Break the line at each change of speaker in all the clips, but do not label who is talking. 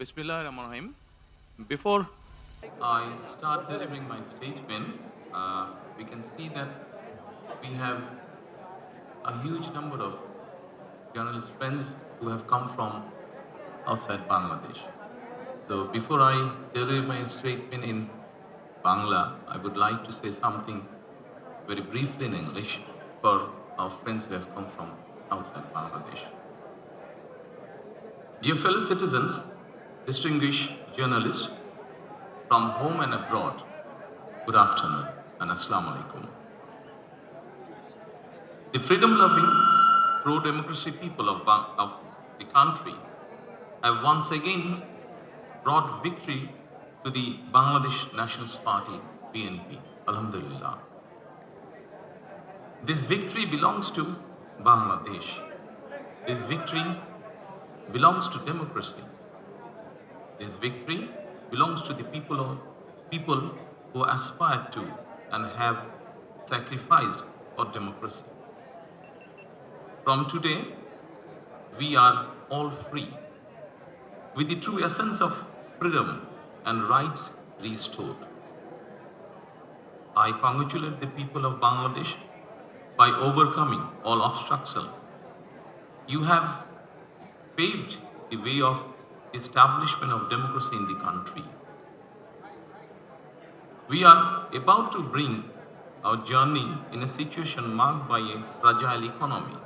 Bismillah Rahman Before I start delivering my statement, uh, we can see that we have a huge number of journalist friends who have come from outside Bangladesh. So before I deliver my statement in Bangla, I would like to say something very briefly in English for our friends who have come from outside Bangladesh. Dear fellow citizens, distinguished journalists from home and abroad, good afternoon and assalamu alaikum. The freedom-loving, pro-democracy people of, of the country have once again brought victory to the Bangladesh Nationalist Party, BNP. Alhamdulillah. This victory belongs to Bangladesh. This victory belongs to democracy. This victory belongs to the people of people who aspire to and have sacrificed for democracy. From today, we are all free with the true essence of freedom and rights restored. I congratulate the people of Bangladesh by overcoming all obstacles. You have paved the way of establishment of democracy in the country. We are about to bring our journey in a situation marked by a fragile economy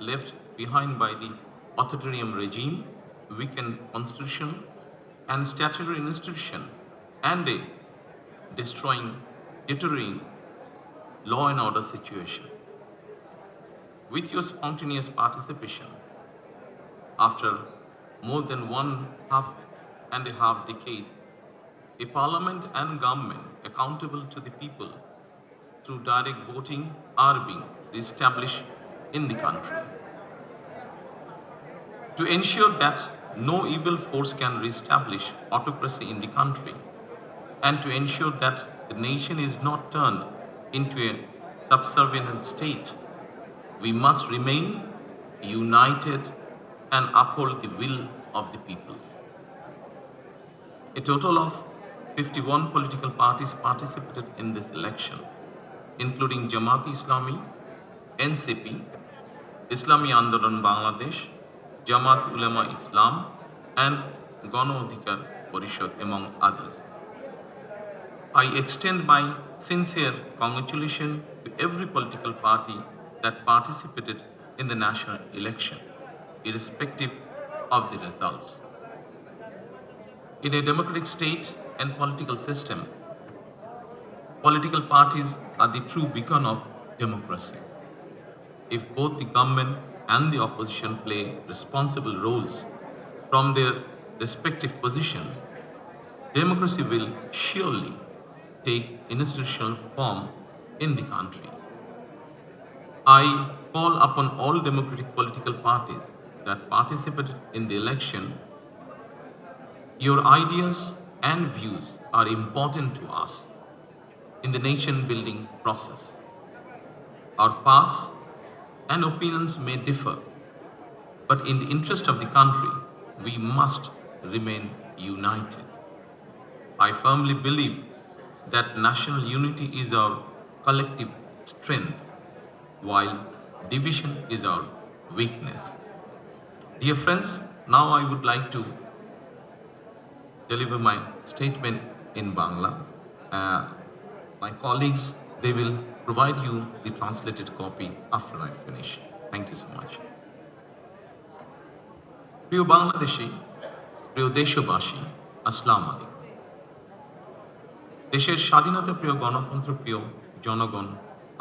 left behind by the authoritarian regime, weakened constitution, and statutory institution, and a destroying, deterring law and order situation. With your spontaneous participation, after more than one half and a half decades, a parliament and government accountable to the people through direct voting are being established in the country. To ensure that no evil force can reestablish autocracy in the country, and to ensure that the nation is not turned into a subservient state, we must remain united and uphold the will of the people. A total of 51 political parties participated in this election, including Jamaat Islami, NCP, Islami Andolan Bangladesh, Jamaat Ulema Islam, and Gano Adhikar Parishad, among others. I extend my sincere congratulations to every political party that participated in the national election, irrespective of the results. In a democratic state and political system, political parties are the true beacon of democracy. If both the government and the opposition play responsible roles from their respective position, democracy will surely take institutional form in the country. I call upon all democratic political parties that participated in the election. Your ideas and views are important to us in the nation building process. Our paths and opinions may differ, but in the interest of the country, we must remain united. I firmly believe that national unity is our collective strength, while division is our weakness. Dear friends, now I would like to deliver my statement in Bangla. Uh, my colleagues, they will provide you the translated copy after I finish. Thank you so much. প্রিয় বাংলাদেশি প্রিয় দেশবাসী আসসালাম আলাইকুম দেশের স্বাধীনতা প্রিয় গণতন্ত্র প্রিয় জনগণ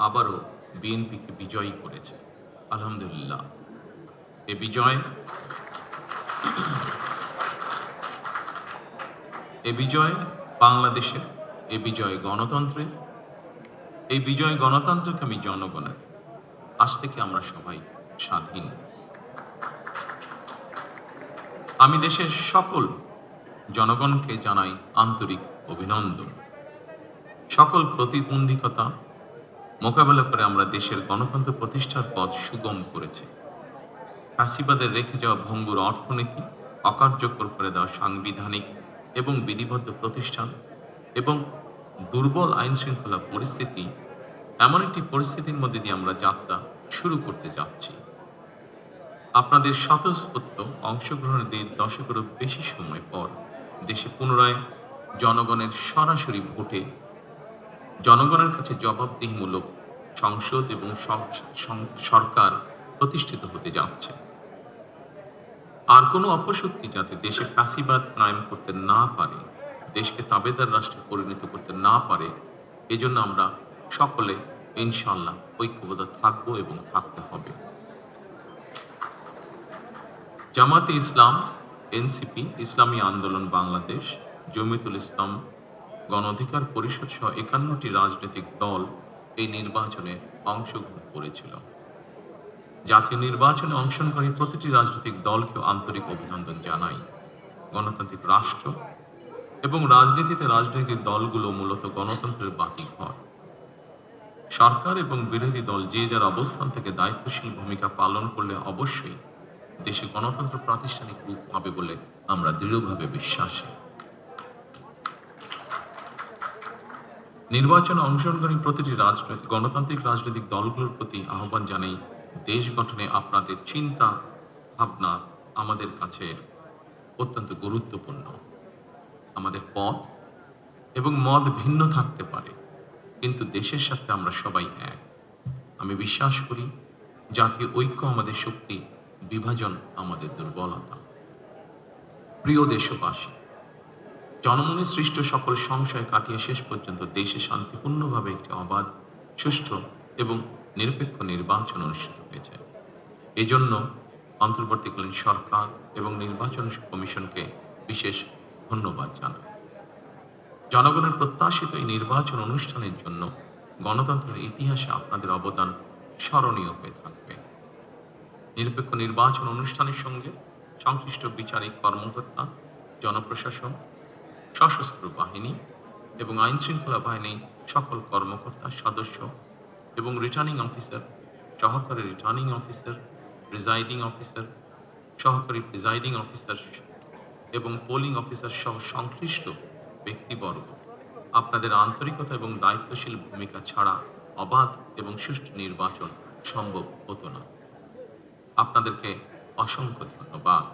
আবারও বিএনপিকে বিজয়ী করেছে আলহামদুলিল্লাহ এ বিজয় এ বিজয় বাংলাদেশের এ বিজয় গণতন্ত্রের এই বিজয় গণতন্ত্রকামী জনগণের আজ থেকে আমরা সবাই স্বাধীন। আমি দেশের সকল জনগণকে জানাই আন্তরিক অভিনন্দন। সকল প্রতিবন্ধকতা মোকাবেলা করে আমরা দেশের গণতন্ত্র প্রতিষ্ঠার পথ সুগম করেছি। ফাঁসিবাদের রেখে যাওয়া ভঙ্গুর অর্থনীতি, অকার্যকর করে দেওয়া সাংবিধানিক এবং বিধিবদ্ধ প্রতিষ্ঠান এবং দুর্বল আইন শৃঙ্খলা পরিস্থিতি, এমন একটি পরিস্থিতির মধ্যে দিয়ে আমরা যাত্রা শুরু করতে যাচ্ছি। আপনাদের স্বতঃস্ফূর্ত অংশগ্রহণের দেড় দশকেরও বেশি সময় পর দেশে পুনরায় জনগণের সরাসরি ভোটে জনগণের কাছে জবাবদিহিমূলক সংসদ এবং সরকার প্রতিষ্ঠিত হতে যাচ্ছে। আর কোনো অপশক্তি যাতে দেশে ফ্যাসিবাদ কায়েম করতে না পারে, দেশকে তাবেদার রাষ্ট্রে পরিণত করতে না পারে, এজন্য আমরা সকলে ইনশাল্লাহ ঐক্যবদ্ধ থাকব এবং থাকতে হবে। জামাতে ইসলাম, এনসিপি, ইসলামী আন্দোলন বাংলাদেশ, জমিতুল ইসলাম গণ অধিকার পরিষদ সহ একান্নটি রাজনৈতিক দল এই নির্বাচনে অংশগ্রহণ করেছিল। জাতীয় নির্বাচনে অংশগ্রহণকারী প্রতিটি রাজনৈতিক দলকেও আন্তরিক অভিনন্দন জানাই। গণতান্ত্রিক রাষ্ট্র এবং রাজনীতিতে রাজনৈতিক দলগুলো মূলত গণতন্ত্রের বাকি ঘর। সরকার এবং বিরোধী দল যে যার অবস্থান থেকে দায়িত্বশীল ভূমিকা পালন করলে অবশ্যই দেশে গণতন্ত্র প্রাতিষ্ঠানিক রূপ পাবে বলে আমরা দৃঢ়ভাবে বিশ্বাসী। নির্বাচনে অংশগ্রহণকারী প্রতিটি রাজনৈতিক গণতান্ত্রিক রাজনৈতিক দলগুলোর প্রতি আহ্বান জানাই দেশ গঠনে আপনাদের চিন্তা, ভাবনা আমাদের কাছে অত্যন্ত গুরুত্বপূর্ণ। আমাদের পথ এবং মত ভিন্ন থাকতে পারে, কিন্তু দেশের সাথে আমরা সবাই এক। আমি বিশ্বাস করি, জাতীয় ঐক্য আমাদের শক্তি, বিভাজন আমাদের দুর্বলতা। প্রিয় দেশবাসী, জনমনে সৃষ্ট সকল সংশয় কাটিয়ে শেষ পর্যন্ত দেশে শান্তিপূর্ণভাবে একটি অবাধ সুষ্ঠু এবং নিরপেক্ষ নির্বাচন অনুষ্ঠিত হয়েছে। এজন্য অন্তর্বর্তীকালীন সরকার এবং নির্বাচন কমিশনকে বিশেষ ধন্যবাদ জানাই। জনগণের প্রত্যাশিত এই নির্বাচন অনুষ্ঠানের জন্য গণতন্ত্রের ইতিহাসে আপনাদের অবদান স্মরণীয় হয়ে থাকবে। নিরপেক্ষ নির্বাচন অনুষ্ঠানের সঙ্গে সংশ্লিষ্ট বিচারিক কর্মকর্তা, জনপ্রশাসন, সশস্ত্র বাহিনী এবং আইনশৃঙ্খলা বাহিনী সকল কর্মকর্তা সদস্য এবং রিটার্নিং অফিসার সহকারী রিটার্নিং অফিসার প্রিজাইডিং অফিসার সহকারী প্রিজাইডিং অফিসার এবং পোলিং অফিসার সহ সংশ্লিষ্ট ব্যক্তিবর্গ। আপনাদের আন্তরিকতা এবং দায়িত্বশীল ভূমিকা ছাড়া অবাধ এবং সুষ্ঠু নির্বাচন সম্ভব হতো না। আপনাদেরকে অসংখ্য ধন্যবাদ।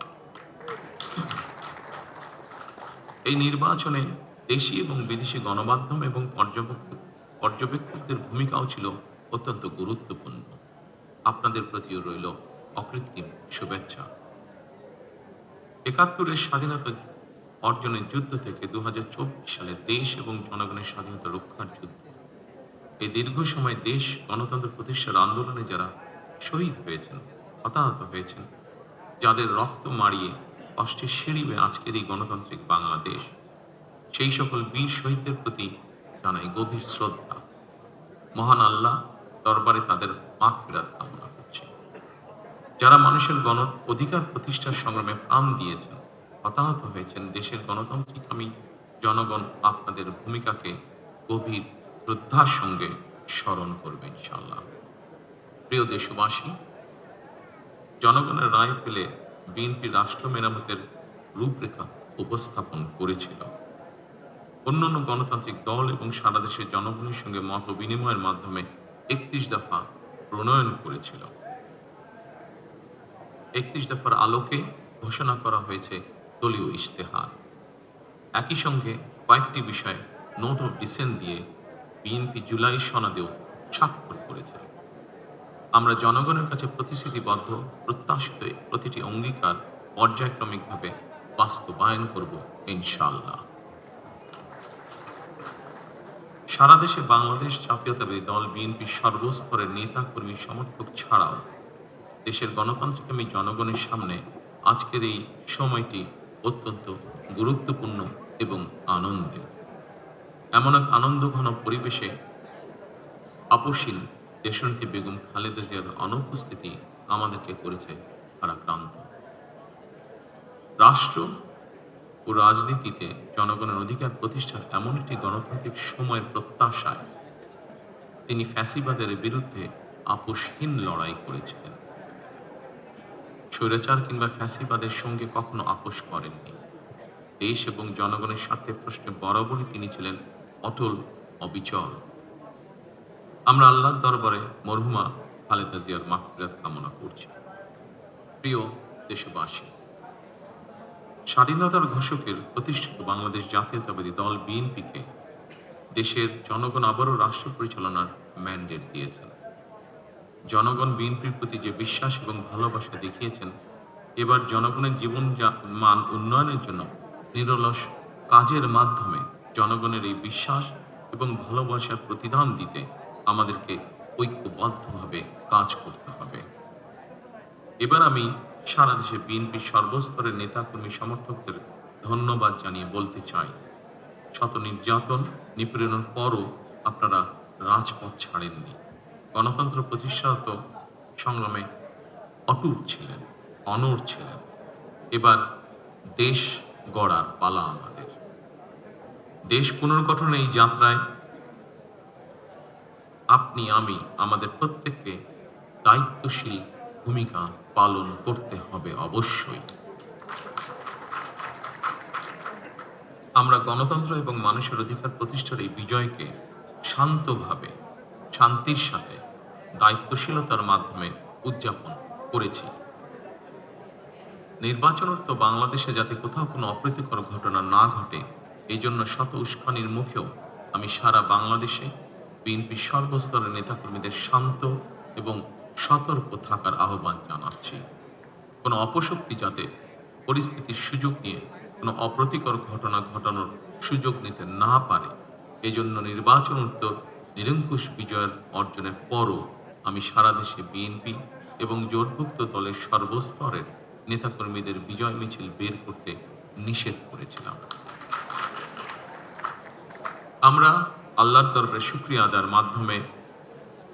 এই নির্বাচনে দেশি এবং বিদেশি গণমাধ্যম এবং পর্যবেক্ষক, পর্যবেক্ষকদের ভূমিকাও ছিল অত্যন্ত গুরুত্বপূর্ণ। আপনাদের প্রতিও রইল অকৃত্রিম শুভেচ্ছা। একাত্তরের স্বাধীনতা অর্জনের যুদ্ধ থেকে দু সালে দেশ এবং জনগণের স্বাধীনতা রক্ষার যুদ্ধ। এই দীর্ঘ সময় দেশ গণতন্ত্র প্রতিষ্ঠার আন্দোলনে যারা শহীদ হয়েছেন, হতাহত হয়েছেন, যাদের রক্ত মারিয়ে কষ্টের সিঁড়ি বেয়ে আজকের এই গণতান্ত্রিক বাংলাদেশ, সেই সকল বীর শহীদদের প্রতি জানাই গভীর শ্রদ্ধা। মহান আল্লাহ দরবারে তাদের মাখ ফেরাত কামনা করছে। যারা মানুষের গণ অধিকার প্রতিষ্ঠার সংগ্রামে প্রাণ দিয়েছেন, হতাহত হয়েছেন, দেশের গণতান্ত্রিক আমি জনগণ আপনাদের ভূমিকাকে গভীর শ্রদ্ধার সঙ্গে স্মরণ করবে ইনশাল্লাহ প্রিয় দেশবাসী, জনগণের রায় পেলে বিএনপি রাষ্ট্র মেরামতের রূপরেখা উপস্থাপন করেছিল। অন্যান্য গণতান্ত্রিক দল এবং সারা দেশের জনগণের সঙ্গে মত বিনিময়ের মাধ্যমে একত্রিশ দফা প্রণয়ন করেছিল একত্রিশ দফার আলোকে ঘোষণা করা হয়েছে দলীয় ইশতেহার। একই সঙ্গে কয়েকটি বিষয়ে নোট অফ ডিসেন্ট দিয়ে বিএনপি জুলাই সনদেও স্বাক্ষর করেছে আমরা জনগণের কাছে প্রতিশ্রুতিবদ্ধ, প্রত্যাশিত প্রতিটি অঙ্গীকার পর্যায়ক্রমিকভাবে বাস্তবায়ন করব ইনশাআল্লাহ। সারা দেশে বাংলাদেশ জাতীয়তাবাদী দল বিএনপি সর্বস্তরের নেতা কর্মী সমর্থক ছাড়াও দেশের গণতান্ত্রিকামী জনগণের সামনে আজকের এই সময়টি অত্যন্ত গুরুত্বপূর্ণ এবং আনন্দের। এমন এক আনন্দঘন পরিবেশে আপসীন দেশনেত্রী বেগম খালেদা জিয়ার অনুপস্থিতি আমাদেরকে করেছে ভারাক্রান্ত রাষ্ট্র ও রাজনীতিতে জনগণের অধিকার প্রতিষ্ঠার এমন একটি গণতান্ত্রিক সময়ের প্রত্যাশায় তিনি ফ্যাসিবাদের বিরুদ্ধে আপোষহীন লড়াই করেছিলেন। স্বৈরাচার কিংবা ফ্যাসিবাদের সঙ্গে কখনো আপোষ করেননি। দেশ এবং জনগণের স্বার্থে প্রশ্নে বরাবরই তিনি ছিলেন অটল, অবিচল। আমরা আল্লাহর দরবারে মরহুমা খালেদা জিয়ার মাহফিরাত কামনা করছি। প্রিয় দেশবাসী স্বাধীনতার ঘোষকের প্রতিষ্ঠিত বাংলাদেশ জাতীয়তাবাদী দল বিএনপিকে দেশের জনগণ আবারও রাষ্ট্র পরিচালনার ম্যান্ডেট দিয়েছেন। জনগণ বিএনপির প্রতি যে বিশ্বাস এবং ভালোবাসা দেখিয়েছেন, এবার জনগণের জীবন মান উন্নয়নের জন্য নিরলস কাজের মাধ্যমে জনগণের এই বিশ্বাস এবং ভালোবাসার প্রতিদান দিতে আমাদেরকে ঐক্যবদ্ধভাবে কাজ করতে হবে। এবার আমি সারা দেশে বিএনপির সর্বস্তরের নেতাকর্মী সমর্থকদের ধন্যবাদ জানিয়ে বলতে চাই, শত নির্যাতন নিপীড়নের পরও আপনারা রাজপথ ছাড়েননি। গণতন্ত্র প্রতিষ্ঠাত সংগ্রামে অটুট ছিলেন, অনড় ছিলেন। এবার দেশ গড়ার পালা আমাদের। দেশ পুনর্গঠনের এই যাত্রায় আপনি, আমি, আমাদের প্রত্যেককে দায়িত্বশীল ভূমিকা পালন করতে হবে অবশ্যই। আমরা গণতন্ত্র এবং মানুষের অধিকার প্রতিষ্ঠার এই বিজয়কে শান্তভাবে, শান্তির সাথে, দায়িত্বশীলতার মাধ্যমে উদযাপন করেছি। নির্বাচনোত্তর বাংলাদেশে যাতে কোথাও কোনো অপ্রীতিকর ঘটনা না ঘটে এই জন্য শত উস্কানির মুখেও আমি সারা বাংলাদেশে বিএনপির সর্বস্তরের নেতাকর্মীদের শান্ত এবং সতর্ক থাকার আহ্বান জানাচ্ছি। কোনো অপশক্তি যাতে পরিস্থিতির সুযোগ নিয়ে কোনো অপ্রতিকর ঘটনা ঘটানোর সুযোগ নিতে না পারে, এজন্য নির্বাচন উত্তর নিরঙ্কুশ বিজয়ের অর্জনের পরও আমি সারা দেশে বিএনপি এবং জোটভুক্ত দলের সর্বস্তরের নেতাকর্মীদের বিজয় মিছিল বের করতে নিষেধ করেছিলাম। আমরা আল্লাহর দরবারে শুক্রিয়া আদার মাধ্যমে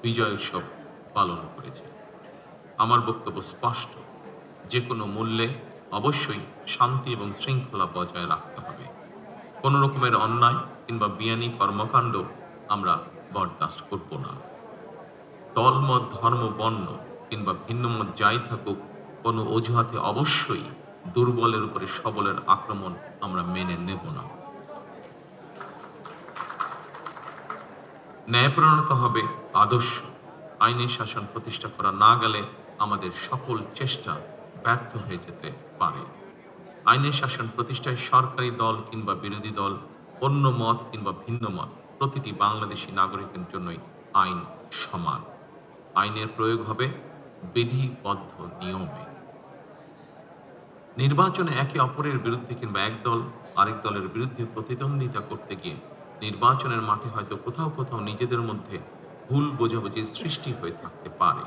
বিজয় উৎসব পালন করেছি। আমার বক্তব্য স্পষ্ট। যে কোনো মূল্যে অবশ্যই শান্তি এবং শৃঙ্খলা বজায় রাখতে হবে। কোনো রকমের অন্যায় কিংবা বিয়ানি কর্মকাণ্ড আমরা বরদাস্ত করব না। দলমত ধর্ম, বর্ণ কিংবা ভিন্নমত যাই থাকুক, কোনো অজুহাতে অবশ্যই দুর্বলের উপরে সবলের আক্রমণ আমরা মেনে নেব না। ন্যায় ন্যায়প্রণতা হবে আদর্শ। আইনি শাসন প্রতিষ্ঠা করা না গেলে আমাদের সকল চেষ্টা ব্যর্থ হয়ে যেতে পারে। আইনি শাসন প্রতিষ্ঠায় সরকারি দল কিংবা বিরোধী দল, অন্য মত কিংবা ভিন্ন মত, প্রতিটি বাংলাদেশী নাগরিকের জন্যই আইন সমান। আইনের প্রয়োগ হবে বিধিবদ্ধ নিয়মে। নির্বাচনে একে অপরের বিরুদ্ধে কিংবা এক দল আরেক দলের বিরুদ্ধে প্রতিদ্বন্দ্বিতা করতে গিয়ে নির্বাচনের মাঠে হয়তো কোথাও কোথাও নিজেদের মধ্যে ভুল বোঝাবুঝির সৃষ্টি হয়ে থাকতে পারে।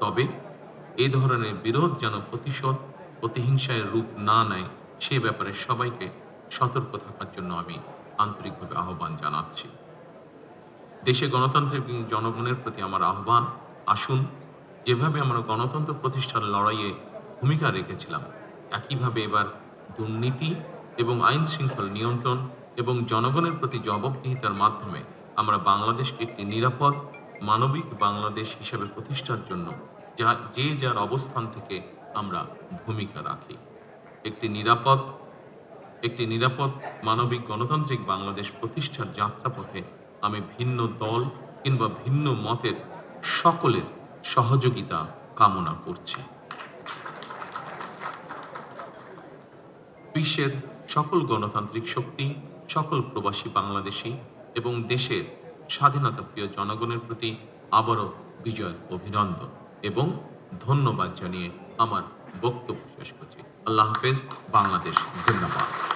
তবে এ ধরনের বিরোধ যেন প্রতিশোধ, প্রতিহিংসায় রূপ না নেয়, সে ব্যাপারে সবাইকে সতর্ক থাকার জন্য আমি আন্তরিকভাবে আহ্বান জানাচ্ছি। দেশে গণতান্ত্রিক জনগণের প্রতি আমার আহ্বান, আসুন যেভাবে আমরা গণতন্ত্র প্রতিষ্ঠার লড়াইয়ে ভূমিকা রেখেছিলাম, একইভাবে এবার দুর্নীতি এবং আইন শৃঙ্খল নিয়ন্ত্রণ এবং জনগণের প্রতি জবাবদিহিতার মাধ্যমে আমরা বাংলাদেশকে একটি নিরাপদ, মানবিক বাংলাদেশ হিসেবে প্রতিষ্ঠার জন্য যা, যে যার অবস্থান থেকে আমরা ভূমিকা রাখি। একটি নিরাপদ একটি নিরাপদ, মানবিক, গণতান্ত্রিক বাংলাদেশ প্রতিষ্ঠার যাত্রাপথে আমি ভিন্ন দল কিংবা ভিন্ন মতের সকলের সহযোগিতা কামনা করছি। বিশ্বের সকল গণতান্ত্রিক শক্তি, সকল প্রবাসী বাংলাদেশী এবং দেশের স্বাধীনতা প্রিয় জনগণের প্রতি আবারও বিজয় অভিনন্দন এবং ধন্যবাদ জানিয়ে আমার বক্তব্য শেষ করছি। আল্লাহ হাফেজ, বাংলাদেশ জিন্দাবাদ।